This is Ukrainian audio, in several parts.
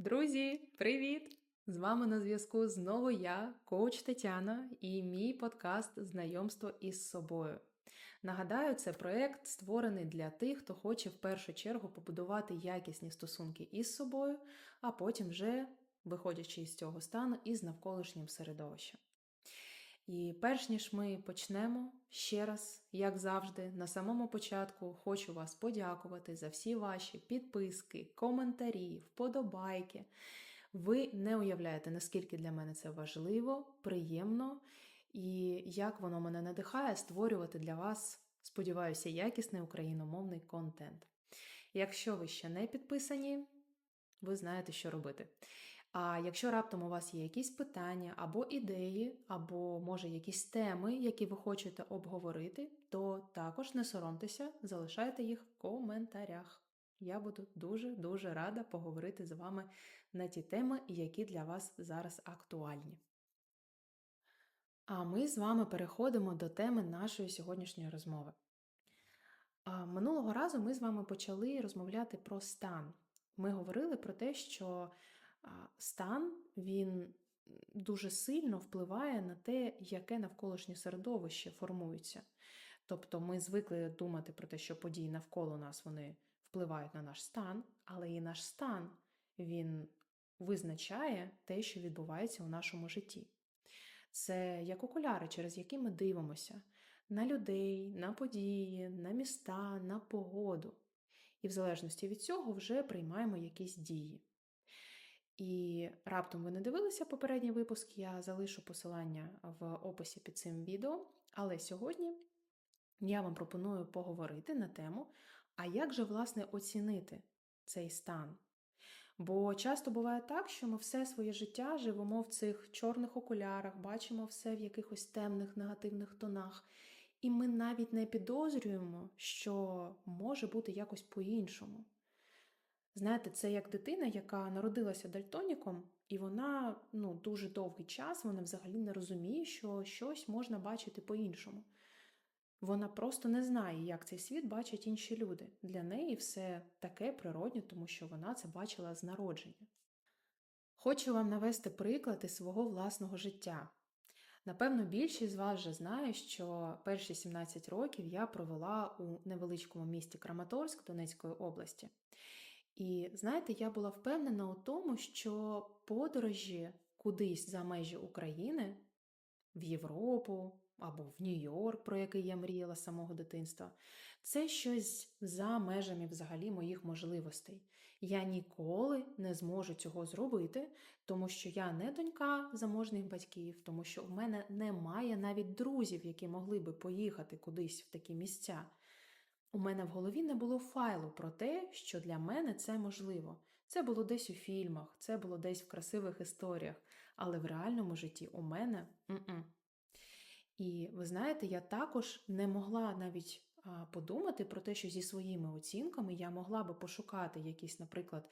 Друзі, привіт! З вами на зв'язку знову я, коуч Тетяна, і мій подкаст Знайомство із собою. Нагадаю, це проєкт створений для тих, хто хоче в першу чергу побудувати якісні стосунки із собою, а потім вже, виходячи із цього стану, із навколишнім середовищем. І перш ніж ми почнемо, ще раз, як завжди, на самому початку хочу вас подякувати за всі ваші підписки, коментарі, вподобайки. Ви не уявляєте, наскільки для мене це важливо, приємно і як воно мене надихає створювати для вас, сподіваюся, якісний україномовний контент. Якщо ви ще не підписані, ви знаєте, що робити. А якщо раптом у вас є якісь питання або ідеї, або, може, якісь теми, які ви хочете обговорити, то також не соромтеся, залишайте їх в коментарях. Я буду дуже-дуже рада поговорити з вами на ті теми, які для вас зараз актуальні. А ми з вами переходимо до теми нашої сьогоднішньої розмови. Минулого разу ми з вами почали розмовляти про стан. Ми говорили про те, що стан він дуже сильно впливає на те, яке навколишнє середовище формується. Тобто ми звикли думати про те, що події навколо нас вони впливають на наш стан, але і наш стан він визначає те, що відбувається у нашому житті. Це як окуляри, через які ми дивимося на людей, на події, на міста, на погоду. І в залежності від цього вже приймаємо якісь дії. І раптом ви не дивилися попередній випуск, я залишу посилання в описі під цим відео. Але сьогодні я вам пропоную поговорити на тему, а як же, власне, оцінити цей стан? Бо часто буває так, що ми все своє життя живемо в цих чорних окулярах, бачимо все в якихось темних негативних тонах, і ми навіть не підозрюємо, що може бути якось по-іншому. Знаєте, це як дитина, яка народилася дальтоніком, і вона ну, дуже довгий час вона взагалі не розуміє, що щось можна бачити по-іншому. Вона просто не знає, як цей світ бачать інші люди. Для неї все таке природнє, тому що вона це бачила з народження. Хочу вам навести приклад із свого власного життя. Напевно, більшість з вас вже знає, що перші 17 років я провела у невеличкому місті Краматорськ Донецької області. І знаєте, я була впевнена у тому, що подорожі кудись за межі України, в Європу або в Нью-Йорк, про який я мріяла з самого дитинства, це щось за межами взагалі моїх можливостей. Я ніколи не зможу цього зробити, тому що я не донька заможних батьків, тому що в мене немає навіть друзів, які могли би поїхати кудись в такі місця. У мене в голові не було файлу про те, що для мене це можливо. Це було десь у фільмах, це було десь в красивих історіях, але в реальному житті у мене м-м. І ви знаєте, я також не могла навіть подумати про те, що зі своїми оцінками я могла би пошукати якісь, наприклад,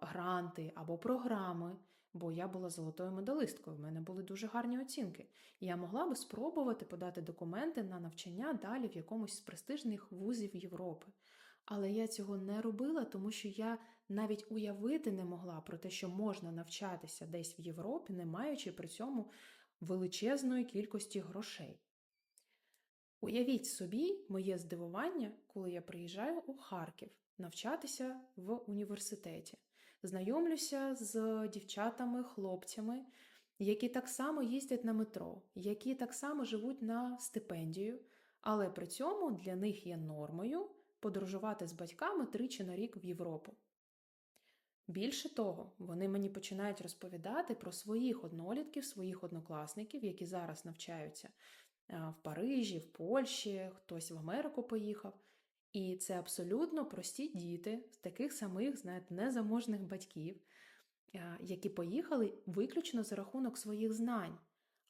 гранти або програми, бо я була золотою медалисткою, в мене були дуже гарні оцінки. І я могла би спробувати подати документи на навчання далі в якомусь з престижних вузів Європи. Але я цього не робила, тому що я навіть уявити не могла про те, що можна навчатися десь в Європі, не маючи при цьому величезної кількості грошей. Уявіть собі моє здивування, коли я приїжджаю у Харків навчатися в університеті, знайомлюся з дівчатами, хлопцями, які так само їздять на метро, які так само живуть на стипендію, але при цьому для них є нормою подорожувати з батьками тричі на рік в Європу. Більше того, вони мені починають розповідати про своїх однолітків, своїх однокласників, які зараз навчаються в Парижі, в Польщі, хтось в Америку поїхав. І це абсолютно прості діти з таких самих, знаєте, незаможних батьків, які поїхали виключно за рахунок своїх знань,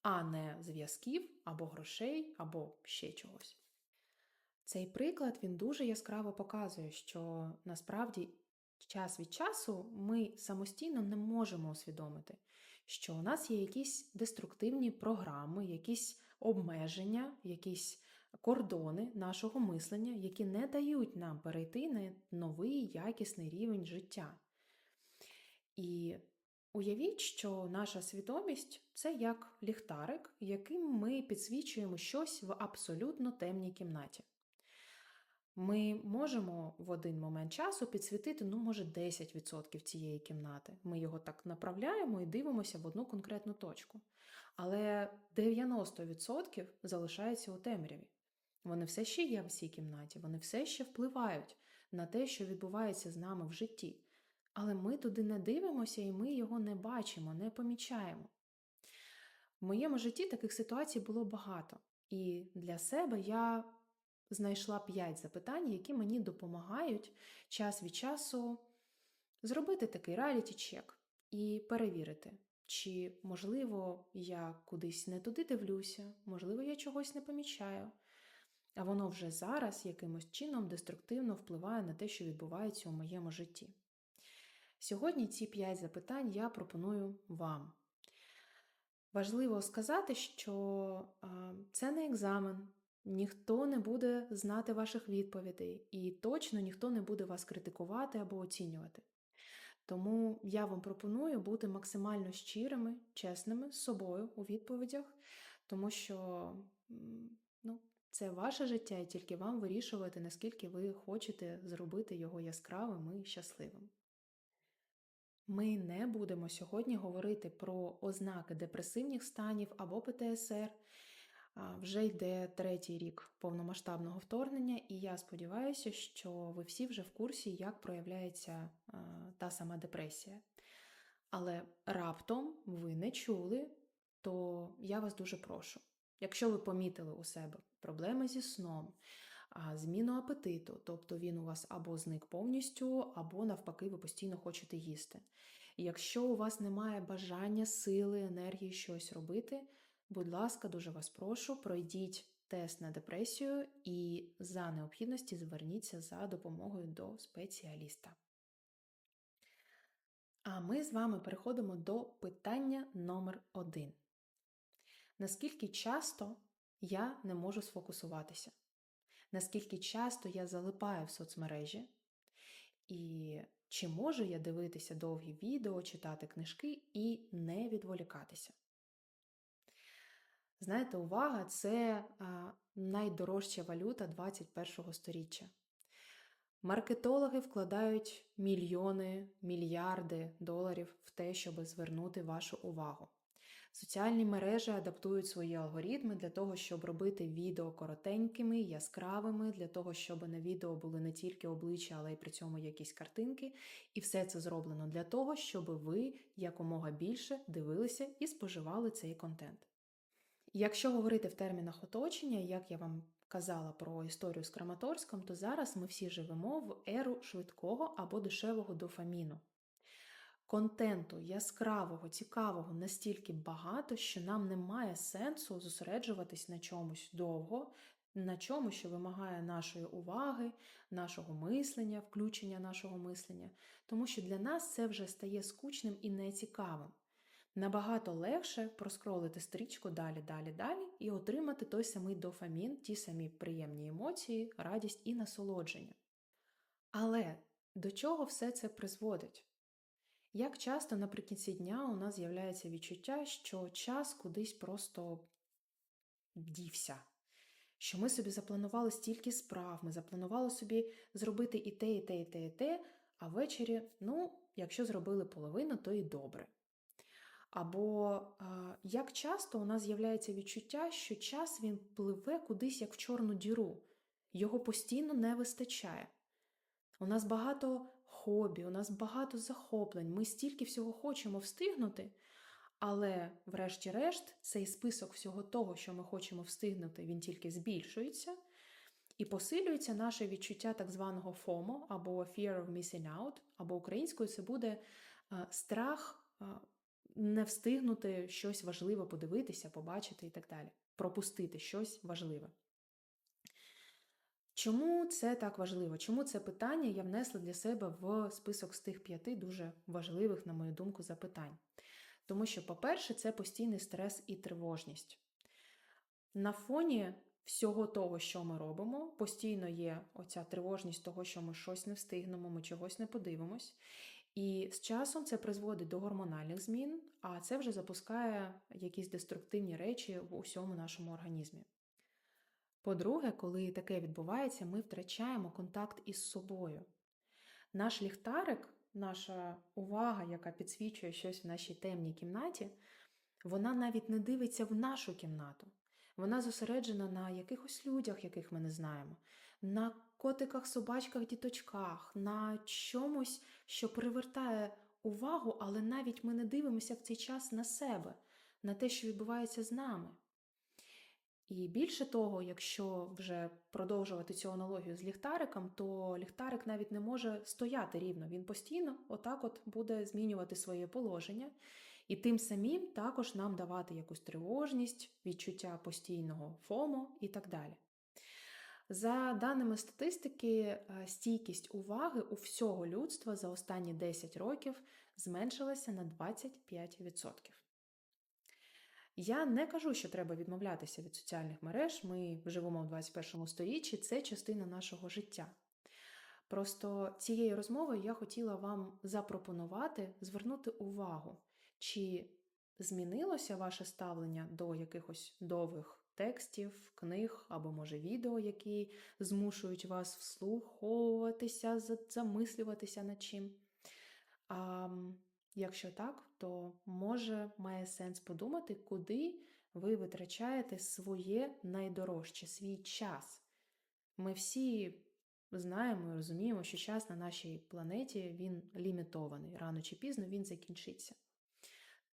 а не зв'язків або грошей, або ще чогось. Цей приклад він дуже яскраво показує, що насправді час від часу ми самостійно не можемо усвідомити, що у нас є якісь деструктивні програми, якісь обмеження, якісь кордони нашого мислення, які не дають нам перейти на новий якісний рівень життя. І уявіть, що наша свідомість це як ліхтарик, яким ми підсвічуємо щось в абсолютно темній кімнаті. Ми можемо в один момент часу підсвітити, ну, може, 10% цієї кімнати. Ми його так направляємо і дивимося в одну конкретну точку. Але 90% залишається у темряві. Вони все ще є в цій кімнаті, вони все ще впливають на те, що відбувається з нами в житті. Але ми туди не дивимося і ми його не бачимо, не помічаємо. В моєму житті таких ситуацій було багато. І для себе я знайшла 5 запитань, які мені допомагають час від часу зробити такий реаліті-чек і перевірити, чи, можливо, я кудись не туди дивлюся, можливо, я чогось не помічаю, а воно вже зараз якимось чином деструктивно впливає на те, що відбувається у моєму житті. Сьогодні ці 5 запитань я пропоную вам. Важливо сказати, що це не екзамен, ніхто не буде знати ваших відповідей, і точно ніхто не буде вас критикувати або оцінювати. Тому я вам пропоную бути максимально щирими, чесними з собою у відповідях, тому що ну, це ваше життя, і тільки вам вирішувати, наскільки ви хочете зробити його яскравим і щасливим. Ми не будемо сьогодні говорити про ознаки депресивних станів або ПТСР. Вже йде третій рік повномасштабного вторгнення, і я сподіваюся, що ви всі вже в курсі, як проявляється та сама депресія. Але раптом ви не чули, то я вас дуже прошу. Якщо ви помітили у себе проблеми зі сном, зміну апетиту, тобто він у вас або зник повністю, або навпаки, ви постійно хочете їсти. Якщо у вас немає бажання, сили, енергії щось робити, будь ласка, дуже вас прошу, пройдіть тест на депресію і за необхідності зверніться за допомогою до спеціаліста. А ми з вами переходимо до питання номер один. Наскільки часто я не можу сфокусуватися? Наскільки часто я залипаю в соцмережі? І чи можу я дивитися довгі відео, читати книжки і не відволікатися? Знаєте, увага це найдорожча валюта 21-го століття. Маркетологи вкладають мільйони, мільярди доларів в те, щоб звернути вашу увагу. Соціальні мережі адаптують свої алгоритми для того, щоб робити відео коротенькими, яскравими, для того, щоб на відео були не тільки обличчя, але й при цьому якісь картинки. І все це зроблено для того, щоб ви якомога більше дивилися і споживали цей контент. Якщо говорити в термінах оточення, як я вам казала про історію з Краматорськом, то зараз ми всі живемо в еру швидкого або дешевого дофаміну. Контенту яскравого, цікавого настільки багато, що нам немає сенсу зосереджуватись на чомусь довго, на чомусь, що вимагає нашої уваги, нашого мислення, включення нашого мислення, тому що для нас це вже стає скучним і нецікавим. Набагато легше проскролити стрічку далі, далі, далі і отримати той самий дофамін, ті самі приємні емоції, радість і насолодження. Але до чого все це призводить? Як часто наприкінці дня у нас з'являється відчуття, що час кудись просто дівся, що ми собі запланували стільки справ, ми запланували собі зробити і те, і те, і те, і те, а ввечері, ну, якщо зробили половину, то і добре. Або як часто у нас з'являється відчуття, що час він пливе кудись як в чорну діру, його постійно не вистачає. У нас багато хобі, у нас багато захоплень, ми стільки всього хочемо встигнути, але, врешті-решт, цей список всього того, що ми хочемо встигнути, він тільки збільшується. І посилюється наше відчуття так званого FOMO, або Fear of Missing Out, або українською це буде страх не встигнути щось важливе подивитися, побачити і так далі, пропустити щось важливе. Чому це так важливо? Чому це питання я внесла для себе в список з тих п'яти дуже важливих, на мою думку, запитань? Тому що, по-перше, це постійний стрес і тривожність. На фоні всього того, що ми робимо, постійно є оця тривожність того, що ми щось не встигнемо, ми чогось не подивимось. І з часом це призводить до гормональних змін, а це вже запускає якісь деструктивні речі в усьому нашому організмі. По-друге, коли таке відбувається, ми втрачаємо контакт із собою. Наш ліхтарик, наша увага, яка підсвічує щось в нашій темній кімнаті, вона навіть не дивиться в нашу кімнату. Вона зосереджена на якихось людях, яких ми не знаємо, на котиках, собачках, діточках, на чомусь, що привертає увагу, але навіть ми не дивимося в цей час на себе, на те, що відбувається з нами. І більше того, якщо вже продовжувати цю аналогію з ліхтариком, то ліхтарик навіть не може стояти рівно. Він постійно отак от буде змінювати своє положення, і тим самим також нам давати якусь тривожність, відчуття постійного фому і так далі. За даними статистики, е, стійкість уваги у всього людства за останні 10 років зменшилася на 25%. Я не кажу, що треба відмовлятися від соціальних мереж. Ми живемо в 21 сторіччі, це частина нашого життя. Просто цією розмовою я хотіла вам запропонувати звернути увагу, чи змінилося ваше ставлення до якихось довгих текстів, книг або, може, відео, які змушують вас вслуховуватися, замислюватися над чим. А якщо так, то може має сенс подумати, куди ви витрачаєте своє найдорожче, свій час. Ми всі знаємо і розуміємо, що час на нашій планеті він лімітований. Рано чи пізно він закінчиться.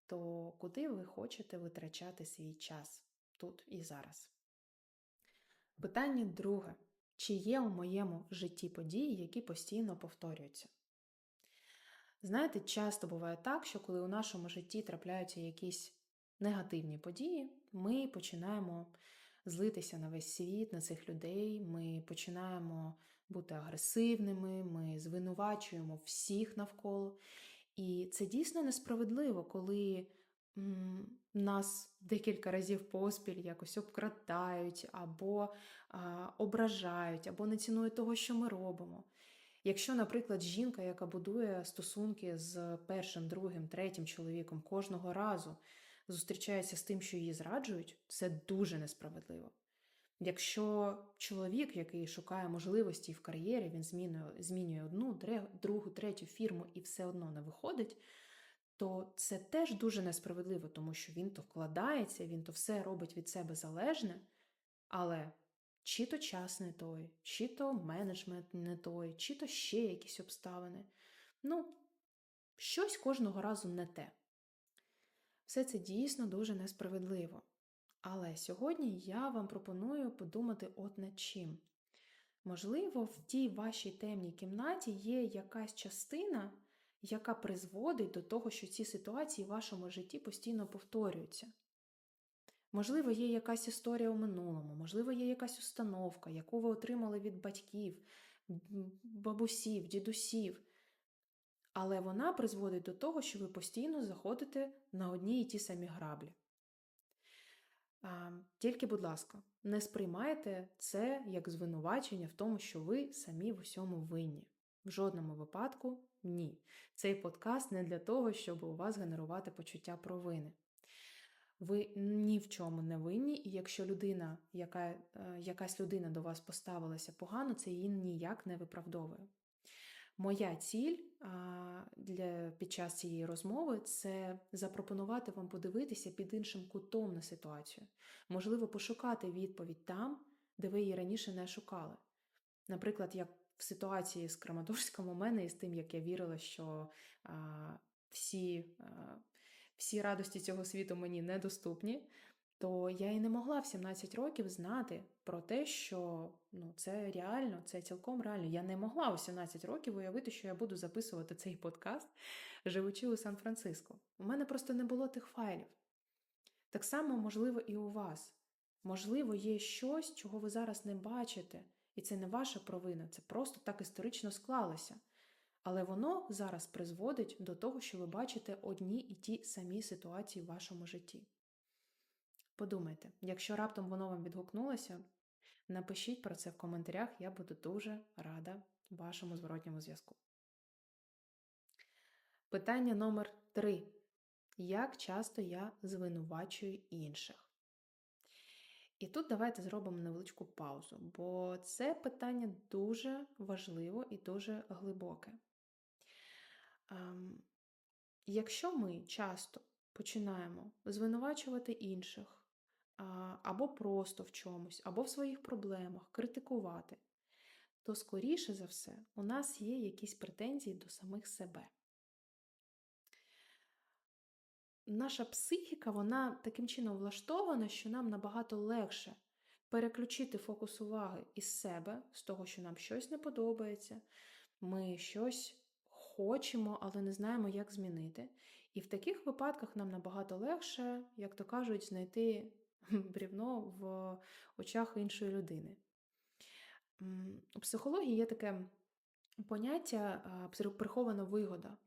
То куди ви хочете витрачати свій час? тут і зараз. Питання друге. Чи є у моєму житті події, які постійно повторюються? Знаєте, часто буває так, що коли у нашому житті трапляються якісь негативні події, ми починаємо злитися на весь світ, на цих людей, ми починаємо бути агресивними, ми звинувачуємо всіх навколо. І це дійсно несправедливо, коли нас декілька разів поспіль якось обкрадають, або а, ображають, або не цінують того, що ми робимо. Якщо, наприклад, жінка, яка будує стосунки з першим, другим, третім чоловіком кожного разу зустрічається з тим, що її зраджують, це дуже несправедливо. Якщо чоловік, який шукає можливості в кар'єрі, він змінює змінює одну, другу, третю фірму і все одно не виходить, то це теж дуже несправедливо, тому що він то вкладається, він то все робить від себе залежне, але чи то час не той, чи то менеджмент не той, чи то ще якісь обставини. Ну, щось кожного разу не те. Все це дійсно дуже несправедливо. Але сьогодні я вам пропоную подумати от над чим. Можливо, в тій вашій темній кімнаті є якась частина яка призводить до того, що ці ситуації в вашому житті постійно повторюються. Можливо, є якась історія у минулому, можливо, є якась установка, яку ви отримали від батьків, бабусів, дідусів. Але вона призводить до того, що ви постійно заходите на одні і ті самі граблі. А, Тільки, будь ласка, не сприймайте це як звинувачення в тому, що ви самі в усьому винні. В жодному випадку ні. Цей подкаст не для того, щоб у вас генерувати почуття провини. Ви ні в чому не винні, і якщо людина, яка, е, якась людина до вас поставилася погано, це її ніяк не виправдовує. Моя ціль для, під час цієї розмови це запропонувати вам подивитися під іншим кутом на ситуацію. Можливо, пошукати відповідь там, де ви її раніше не шукали. Наприклад, як в ситуації з Краматорськом у мене і з тим, як я вірила, що а, всі, а, всі радості цього світу мені недоступні, то я і не могла в 17 років знати про те, що ну, це реально, це цілком реально. Я не могла у 17 років уявити, що я буду записувати цей подкаст, живучи у Сан-Франциско. У мене просто не було тих файлів. Так само, можливо, і у вас. Можливо, є щось, чого ви зараз не бачите. І це не ваша провина, це просто так історично склалося. Але воно зараз призводить до того, що ви бачите одні і ті самі ситуації в вашому житті. Подумайте, якщо раптом воно вам відгукнулося, напишіть про це в коментарях, я буду дуже рада вашому зворотньому зв'язку. Питання номер три. Як часто я звинувачую інших? І тут давайте зробимо невеличку паузу, бо це питання дуже важливо і дуже глибоке. Якщо ми часто починаємо звинувачувати інших, або просто в чомусь, або в своїх проблемах, критикувати, то, скоріше за все, у нас є якісь претензії до самих себе. Наша психіка, вона таким чином влаштована, що нам набагато легше переключити фокус уваги із себе, з того, що нам щось не подобається, ми щось хочемо, але не знаємо, як змінити. І в таких випадках нам набагато легше, як то кажуть, знайти брівно в очах іншої людини. У психології є таке поняття прихована вигода.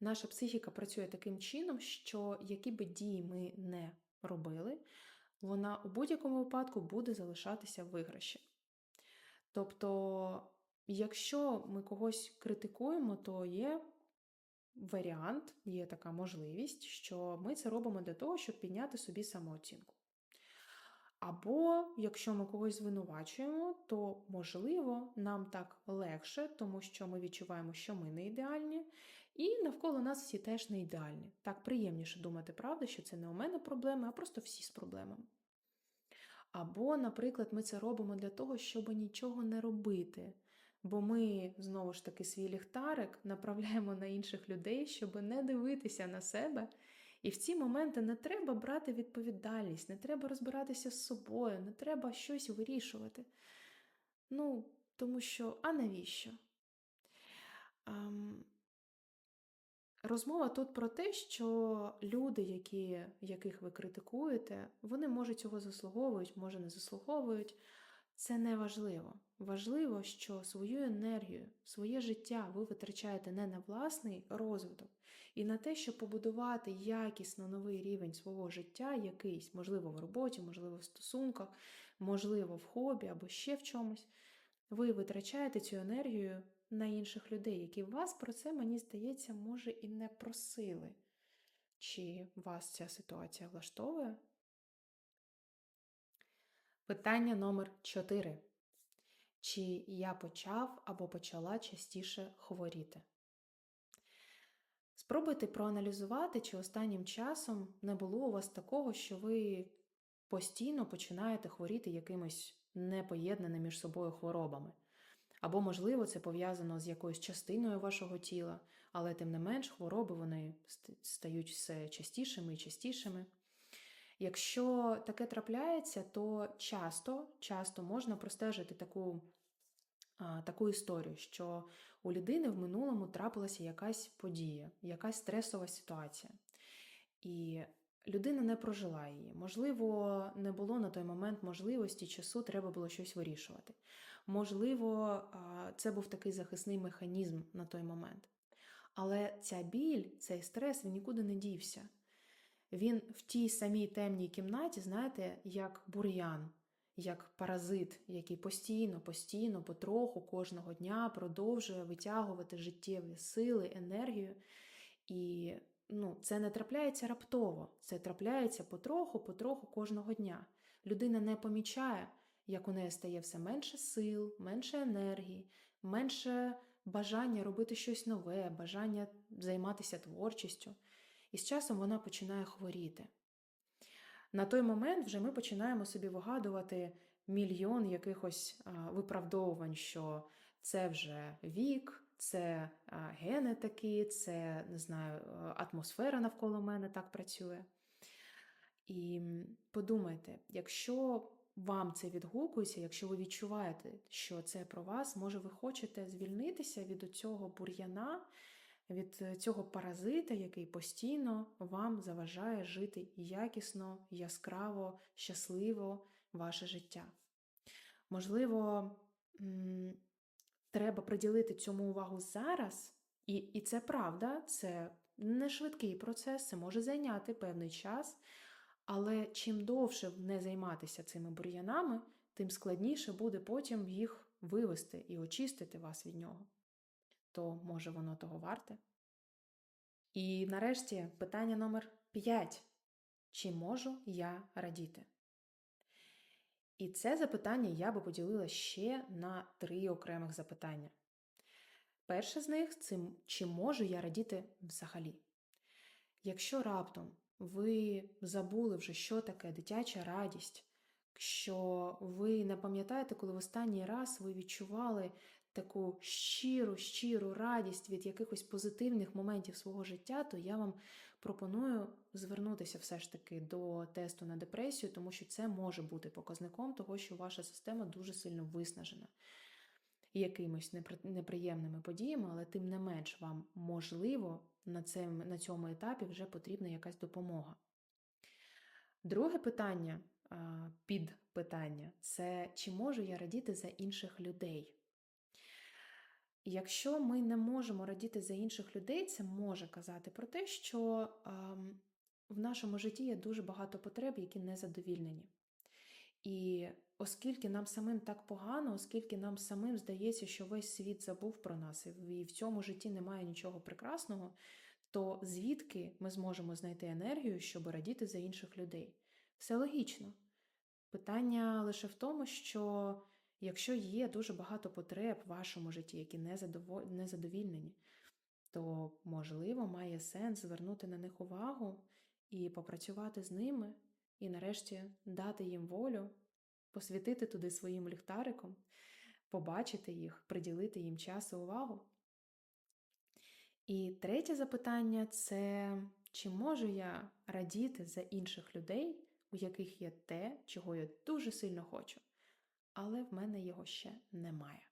Наша психіка працює таким чином, що які би дії ми не робили, вона у будь-якому випадку буде залишатися в виграші. Тобто, якщо ми когось критикуємо, то є варіант, є така можливість, що ми це робимо для того, щоб підняти собі самооцінку. Або, якщо ми когось звинувачуємо, то, можливо, нам так легше, тому що ми відчуваємо, що ми не ідеальні, і навколо нас всі теж не ідеальні. Так приємніше думати, правда, що це не у мене проблеми, а просто всі з проблемами. Або, наприклад, ми це робимо для того, щоб нічого не робити. Бо ми, знову ж таки, свій ліхтарик направляємо на інших людей, щоб не дивитися на себе. І в ці моменти не треба брати відповідальність, не треба розбиратися з собою, не треба щось вирішувати. Ну, тому що, а навіщо? Ам... Розмова тут про те, що люди, які, яких ви критикуєте, вони може цього заслуговують, може не заслуговують. Це не важливо. Важливо, що свою енергію, своє життя ви витрачаєте не на власний розвиток і на те, щоб побудувати якісно новий рівень свого життя, якийсь, можливо, в роботі, можливо, в стосунках, можливо, в хобі або ще в чомусь. Ви витрачаєте цю енергію на інших людей, які вас про це, мені здається, може і не просили. Чи вас ця ситуація влаштовує? Питання номер 4. Чи я почав або почала частіше хворіти? Спробуйте проаналізувати, чи останнім часом не було у вас такого, що ви постійно починаєте хворіти якимись непоєднаними між собою хворобами. Або, можливо, це пов'язано з якоюсь частиною вашого тіла, але тим не менш хвороби вони стають все частішими і частішими. Якщо таке трапляється, то часто часто можна простежити таку а, таку історію, що у людини в минулому трапилася якась подія, якась стресова ситуація. І людина не прожила її. Можливо, не було на той момент можливості часу, треба було щось вирішувати. Можливо, це був такий захисний механізм на той момент. Але ця біль, цей стрес він нікуди не дівся. Він в тій самій темній кімнаті, знаєте, як бур'ян, як паразит, який постійно, постійно, потроху кожного дня продовжує витягувати життєві сили, енергію. І ну, це не трапляється раптово, це трапляється потроху, потроху кожного дня. Людина не помічає, як у неї стає все менше сил, менше енергії, менше бажання робити щось нове, бажання займатися творчістю і з часом вона починає хворіти. На той момент вже ми починаємо собі вигадувати мільйон якихось виправдовувань, що це вже вік, це гени такі, це не знаю, атмосфера навколо мене так працює. І подумайте, якщо вам це відгукується, якщо ви відчуваєте, що це про вас, може ви хочете звільнитися від цього бур'яна, від е, цього паразита, який постійно вам заважає жити якісно, яскраво, щасливо ваше життя. Можливо, треба приділити цьому увагу зараз, і, і це правда, це не швидкий процес, це може зайняти певний час. Але чим довше не займатися цими бур'янами, тим складніше буде потім їх вивести і очистити вас від нього то може воно того варте? І нарешті питання номер 5. Чи можу я радіти? І це запитання я би поділила ще на три окремих запитання. Перше з них це чи можу я радіти взагалі? Якщо раптом ви забули вже, що таке дитяча радість, що ви не пам'ятаєте, коли в останній раз ви відчували таку щиру, щиру радість від якихось позитивних моментів свого життя, то я вам пропоную звернутися все ж таки до тесту на депресію, тому що це може бути показником того, що ваша система дуже сильно виснажена якимись неприємними подіями, але тим не менш вам можливо на, цим, на цьому етапі вже потрібна якась допомога. Друге питання, підпитання це чи можу я радіти за інших людей? Якщо ми не можемо радіти за інших людей, це може казати про те, що ем, в нашому житті є дуже багато потреб, які не задовільнені. І оскільки нам самим так погано, оскільки нам самим здається, що весь світ забув про нас, і в цьому житті немає нічого прекрасного, то звідки ми зможемо знайти енергію, щоб радіти за інших людей? Все логічно. Питання лише в тому, що якщо є дуже багато потреб в вашому житті, які не задовільнені, то, можливо, має сенс звернути на них увагу і попрацювати з ними, і нарешті дати їм волю, посвятити туди своїм ліхтариком, побачити їх, приділити їм час і увагу. І третє запитання це чи можу я радіти за інших людей, у яких є те, чого я дуже сильно хочу, але в мене його ще немає.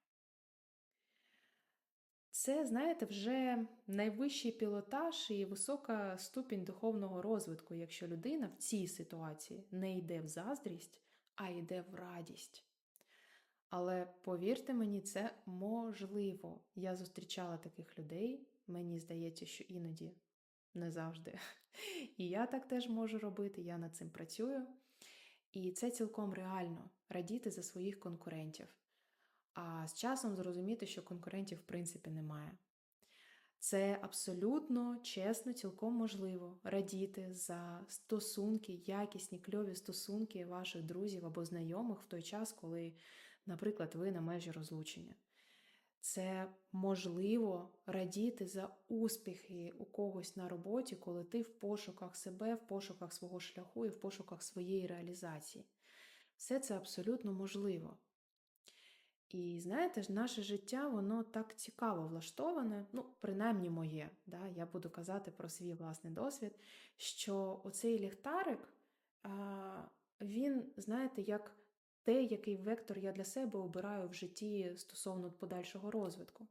Це, знаєте, вже найвищий пілотаж і висока ступінь духовного розвитку, якщо людина в цій ситуації не йде в заздрість, а йде в радість. Але повірте мені, це можливо. Я зустрічала таких людей, мені здається, що іноді не завжди. І я так теж можу робити, я над цим працюю. І це цілком реально радіти за своїх конкурентів а з часом зрозуміти, що конкурентів в принципі немає. Це абсолютно чесно, цілком можливо радіти за стосунки, якісні кльові стосунки ваших друзів або знайомих в той час, коли, наприклад, ви на межі розлучення. Це можливо радіти за успіхи у когось на роботі, коли ти в пошуках себе, в пошуках свого шляху і в пошуках своєї реалізації. Все це абсолютно можливо. І знаєте, ж, наше життя, воно так цікаво влаштоване, ну, принаймні моє, да, я буду казати про свій власний досвід, що оцей ліхтарик, він, знаєте, як те, який вектор я для себе обираю в житті стосовно подальшого розвитку.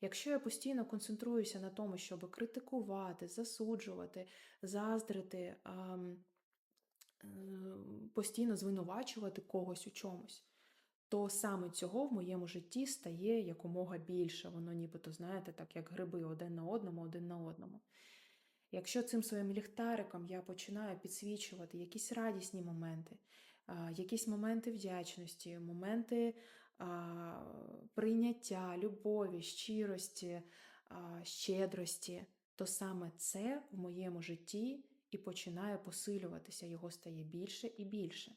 Якщо я постійно концентруюся на тому, щоб критикувати, засуджувати, заздрити, е, постійно звинувачувати когось у чомусь то саме цього в моєму житті стає якомога більше. Воно нібито, знаєте, так як гриби один на одному, один на одному. Якщо цим своїм ліхтариком я починаю підсвічувати якісь радісні моменти, якісь моменти вдячності, моменти прийняття, любові, щирості, щедрості, то саме це в моєму житті і починає посилюватися, його стає більше і більше.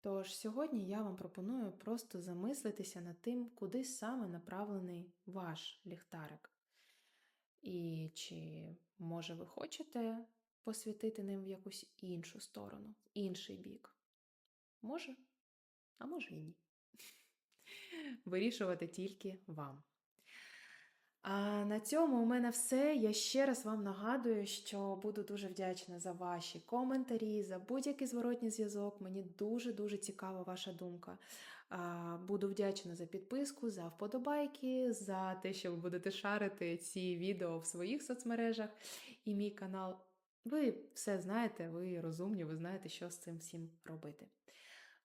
Тож сьогодні я вам пропоную просто замислитися над тим, куди саме направлений ваш ліхтарик. І чи, може, ви хочете посвятити ним в якусь іншу сторону, інший бік? Може, а може і ні. Вирішувати тільки вам. А на цьому у мене все. Я ще раз вам нагадую, що буду дуже вдячна за ваші коментарі, за будь-який зворотній зв'язок. Мені дуже-дуже цікава ваша думка. Буду вдячна за підписку, за вподобайки, за те, що ви будете шарити ці відео в своїх соцмережах і мій канал. Ви все знаєте, ви розумні, ви знаєте, що з цим всім робити.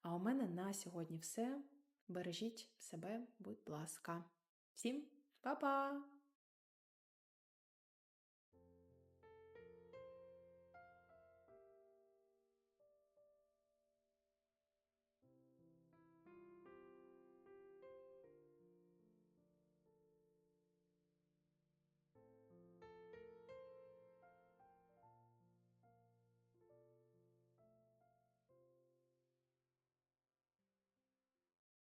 А у мене на сьогодні все. Бережіть себе, будь ласка. Всім! Па-па!